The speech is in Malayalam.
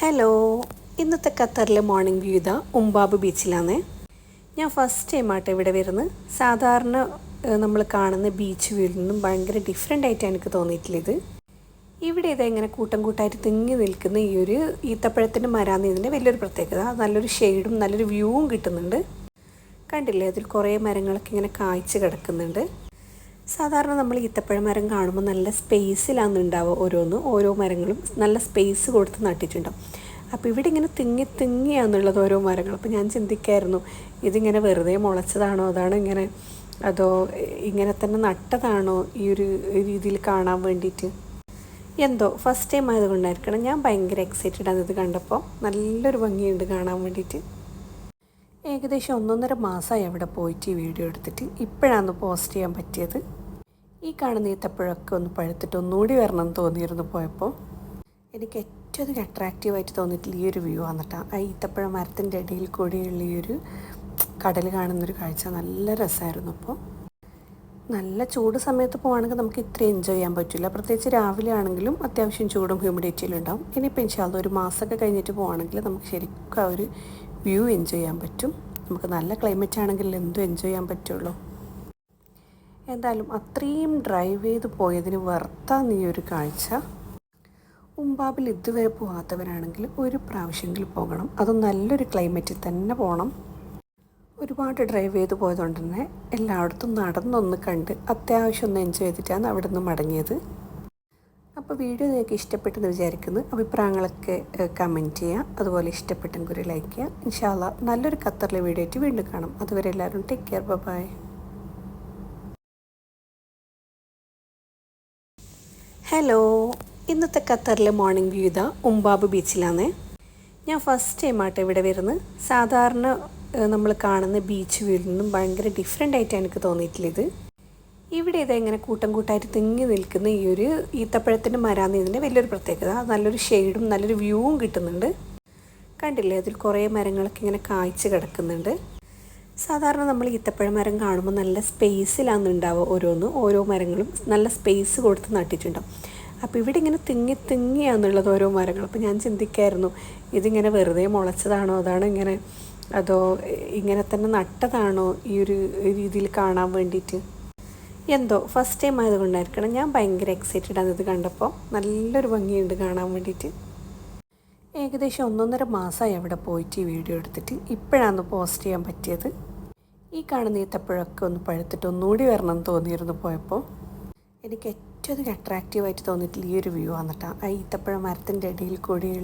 ഹലോ ഇന്നത്തെ ഖത്തറിലെ മോർണിംഗ് വ്യൂ ഇതാ. ഉംബാബ് ബീച്ചിലാണ്. ഞാൻ ഫസ്റ്റ് ടൈം ആട്ടെ ഇവിടെ വരുന്നത്. സാധാരണ നമ്മൾ കാണുന്ന ബീച്ച് വ്യൂവിൽ നിന്നും ഭയങ്കര ഡിഫറെന്റ് ആയിട്ടാണ് എനിക്ക് തോന്നിയിട്ടുള്ളത്. ഇവിടെ ഇതാ ഇങ്ങനെ കൂട്ടം കൂട്ടായിട്ട് തിങ്ങി നിൽക്കുന്ന ഈ ഒരു ഈത്തപ്പഴത്തിന്റെ മരാന്ന് ഇതിന്റെ വലിയൊരു പ്രത്യേകത. നല്ലൊരു ഷെയ്ഡും നല്ലൊരു വ്യൂവും കിട്ടുന്നുണ്ട്. കണ്ടില്ലേ? അതിൽ കുറേ മരങ്ങളൊക്കെ ഇങ്ങനെ കായ്ച്ച് കിടക്കുന്നുണ്ട്. സാധാരണ നമ്മൾ ഈത്തപ്പഴ മരം കാണുമ്പോൾ നല്ല സ്പേസിലാണ് ഉണ്ടാവുക ഓരോന്ന്. ഓരോ മരങ്ങളും നല്ല സ്പേസ് കൊടുത്ത് നട്ടിട്ടുണ്ടാവും. അപ്പോൾ ഇവിടെ ഇങ്ങനെ തിങ്ങി തിങ്ങിയാന്നുള്ളത് ഓരോ മരങ്ങൾ. അപ്പോൾ ഞാൻ ചിന്തിക്കായിരുന്നു ഇതിങ്ങനെ വെറുതെ മുളച്ചതാണോ? അതാണോ ഇങ്ങനെ അതോ ഇങ്ങനെ തന്നെ നട്ടതാണോ ഈ ഒരു രീതിയിൽ കാണാൻ വേണ്ടിയിട്ട്? എന്തോ ഫസ്റ്റ് ടൈം ആയതുകൊണ്ടായിരിക്കണം. ഞാൻ ഭയങ്കര എക്സൈറ്റഡ് ആണ് ഇത് കണ്ടപ്പോൾ. നല്ലൊരു ഭംഗിയുണ്ട് കാണാൻ വേണ്ടിയിട്ട്. ഏകദേശം ഒന്നൊന്നര മാസമായി അവിടെ പോയിട്ട് ഈ വീഡിയോ എടുത്തിട്ട് ഇപ്പോഴാണ് പോസ്റ്റ് ചെയ്യാൻ പറ്റിയത്. ഈ കാണുന്ന ഈത്തപ്പഴമൊക്കെ ഒന്ന് പഴുത്തിട്ട് ഒന്നുകൂടി വരണം എന്ന് തോന്നിയിരുന്നു പോയപ്പോൾ. എനിക്ക് ഏറ്റവും അധികം അട്രാക്റ്റീവായിട്ട് തോന്നിയിട്ടുള്ള ഈ ഒരു വ്യൂ വന്നിട്ടാണ് ആ ഈത്തപ്പഴ മരത്തിന്റെ ഇടയിൽ കൂടിയുള്ള ഈ ഒരു കടൽ കാണുന്നൊരു കാഴ്ച നല്ല രസമായിരുന്നു അപ്പോൾ. നല്ല ചൂട് സമയത്ത് പോകുകയാണെങ്കിൽ നമുക്ക് ഇത്രയും എൻജോയ് ചെയ്യാൻ പറ്റില്ല. പ്രത്യേകിച്ച് രാവിലെ ആണെങ്കിലും അത്യാവശ്യം ചൂടും ഹ്യൂമിഡിറ്റിയിലും ഉണ്ടാവും. ഇനിയിപ്പോൾ ഇൻഷാല്ല ഒരു മാസമൊക്കെ കഴിഞ്ഞിട്ട് പോകുകയാണെങ്കിൽ നമുക്ക് ശരിക്കും ആ ഒരു വ്യൂ എൻജോയ് ചെയ്യാൻ പറ്റും. നമുക്ക് നല്ല ക്ലൈമറ്റ് ആണെങ്കിൽ എന്തും എൻജോയ് ചെയ്യാൻ പറ്റുള്ളൂ. എന്തായാലും അത്രയും ഡ്രൈവ് ചെയ്ത് പോയതിന് വർത്താന്ന് ഈ ഒരു കാഴ്ച. ഉമ്പാബിൽ ഇതുവരെ പോകാത്തവരാണെങ്കിൽ ഒരു പ്രാവശ്യമെങ്കിലും പോകണം. അതും നല്ലൊരു ക്ലൈമറ്റിൽ തന്നെ പോകണം ഒരുപാട് ഡ്രൈവ് ചെയ്ത് പോയതുകൊണ്ട് തന്നെ എല്ലായിടത്തും നടന്നൊന്ന് കണ്ട് അത്യാവശ്യം ഒന്ന് എൻജോയ് ചെയ്തിട്ടാണ് അവിടെ നിന്ന് മടങ്ങിയത്. അപ്പോൾ വീഡിയോ നിങ്ങൾക്ക് ഇഷ്ടപ്പെട്ടെന്ന് വിചാരിക്കുന്നു. അഭിപ്രായങ്ങളൊക്കെ കമന്റ് ചെയ്യുക അതുപോലെ ഇഷ്ടപ്പെട്ടെങ്കിൽ ഒരു ലൈക്ക് ചെയ്യുക ഇൻഷാല്ല നല്ലൊരു ഖത്തറിലെ വീഡിയോ ആയിട്ട് വീണ്ടും കാണാം. അതുവരെ എല്ലാവരും ടേക്ക് കെയർ ബൈ ഹലോ ഇന്നത്തെ ഖത്തറിലെ മോർണിംഗ് വ്യൂ ഇതാ. ഉംബാബ് ബീച്ചിലാണ്. ഞാൻ ഫസ്റ്റ് ടൈം ആട്ടെ ഇവിടെ വരുന്നത്. സാധാരണ നമ്മൾ കാണുന്ന ബീച്ച് വ്യൂവിൽ നിന്നും ഭയങ്കര ഡിഫറെന്റ് ആയിട്ടാണ് എനിക്ക് തോന്നിയിട്ടുള്ളത്. ഇവിടെ ഇതാ ഇങ്ങനെ കൂട്ടം കൂട്ടായിട്ട് തിങ്ങി നിൽക്കുന്ന ഈ ഒരു ഈത്തപ്പഴത്തിന്റെ മരാന്ന് ഇതിന്റെ വലിയൊരു പ്രത്യേകത. നല്ലൊരു ഷെയ്ഡും നല്ലൊരു വ്യൂവും കിട്ടുന്നുണ്ട്. കണ്ടില്ലേ? അതിൽ കുറേ മരങ്ങളൊക്കെ ഇങ്ങനെ കായ്ച്ച് കിടക്കുന്നുണ്ട്. സാധാരണ നമ്മൾ ഈത്തപ്പഴ മരം കാണുമ്പോൾ നല്ല സ്പേസിലാണ് ഉണ്ടാവുക ഓരോന്ന്. ഓരോ മരങ്ങളും നല്ല സ്പേസ് കൊടുത്ത് നട്ടിട്ടുണ്ടാവും. അപ്പോൾ ഇവിടെ ഇങ്ങനെ തിങ്ങി തിങ്ങിയാന്നുള്ളത് ഓരോ മരങ്ങൾ. അപ്പോൾ ഞാൻ ചിന്തിക്കായിരുന്നു ഇതിങ്ങനെ വെറുതെ മുളച്ചതാണോ? അതാണ് ഇങ്ങനെ അതോ ഇങ്ങനെ തന്നെ നട്ടതാണോ ഈ ഒരു രീതിയിൽ കാണാൻ വേണ്ടിയിട്ട്? എന്തോ ഫസ്റ്റ് ടൈം ആയതുകൊണ്ടായിരിക്കണം. ഞാൻ ഭയങ്കര എക്സൈറ്റഡ് ആണ് ഇത് കണ്ടപ്പോൾ. നല്ലൊരു ഭംഗിയുണ്ട് കാണാൻ വേണ്ടിയിട്ട്. ഏകദേശം ഒന്നൊന്നര മാസമായി അവിടെ പോയിട്ട് ഈ വീഡിയോ എടുത്തിട്ട് ഇപ്പോഴാണ് പോസ്റ്റ് ചെയ്യാൻ പറ്റിയത്. ഈ കാണുന്ന ഈത്തപ്പഴമൊക്കെ ഒന്ന് പഴുത്തിട്ട് ഒന്നുകൂടി വരണം എന്ന് തോന്നിയിരുന്നു പോയപ്പോൾ. എനിക്ക് ഏറ്റവും അധികം അട്രാക്റ്റീവായിട്ട് തോന്നിയിട്ടുള്ള ഈ ഒരു വ്യൂ വന്നിട്ടാണ് ആ ഈത്തപ്പഴ മരത്തിന്റെ ഇടയിൽ കൂടിയുള്ള